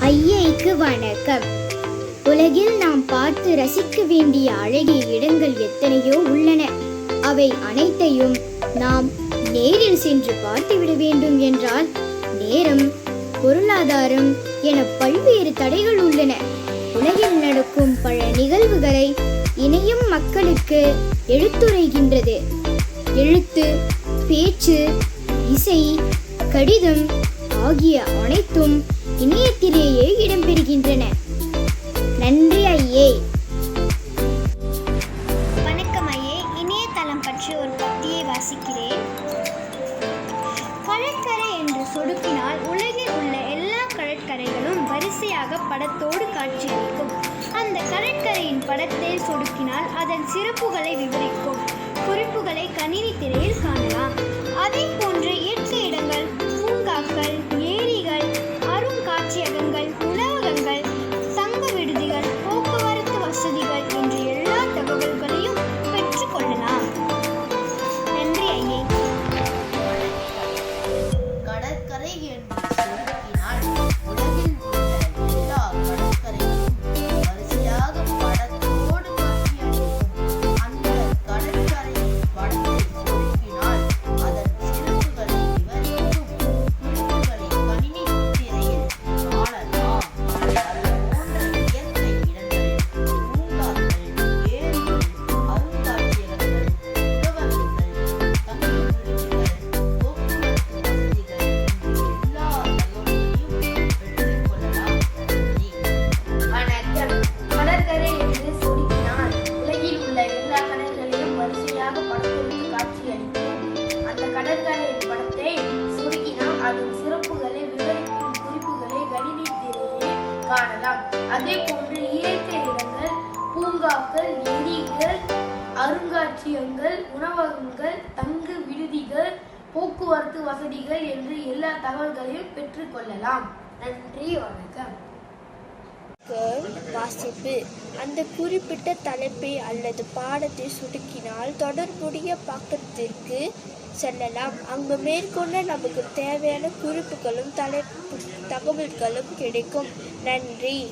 ஐயைக்கு வணக்கம். உலகில் நாம் பார்த்து ரசிக்க வேண்டிய அழகிய இடங்கள் எத்தனையோ உள்ளன. அவை அனைத்தையும் நாம் நேரில் சென்று பார்த்துவிட வேண்டும் என்றால் நேரம் பொருளாதாரம் என பல்வேறு தடைகள் உள்ளன. உலகில் நடக்கும் பல நிகழ்வுகளை இணையம் மக்களுக்கு எழுத்துரைகின்றது எழுத்து பேச்சு இசை கடிதம் ஆகிய அனைத்தும் இணையத்திலேயே இடம்பெறுகின்றன. நன்றி ஐயே. வணக்கம் ஐயே. இணையதளம் பற்றி ஒரு பத்தியை வாசிக்கிறேன். கடற்கரை என்று சொடுக்கினால் உலகில் உள்ள எல்லா கடற்கரைகளும் வரிசையாக படத்தோடு காட்சியளிக்கும் அந்த கடற்கரையின் படத்தை சொடுக்கினால் அதன் சிறப்புகளை விவரிக்கும். குறிப்புகளை என்று சொடுக்கினால் காணலாம் அதே போன்று இயற்கை இடங்கள் பூங்காக்கள் ஏரிகள் அருங்காட்சியகங்கள் உணவகங்கள் தங்கு விடுதிகள் போக்குவரத்து வசதிகள் என்று எல்லா தகவல்களையும் பெற்றுக்கொள்ளலாம் நன்றி வணக்கம். வாசிப்பு. அந்த குறிப்பிட்ட தலைப்பை அல்லது பாடத்தை சுடுக்கினால் தொடர்புடைய பக்கத்திற்கு செல்லலாம். அங்கு மேற்கொண்ட நமக்கு தேவையான குறிப்புகளும் தலைப்பு தகவல்களும் கிடைக்கும். நன்றி.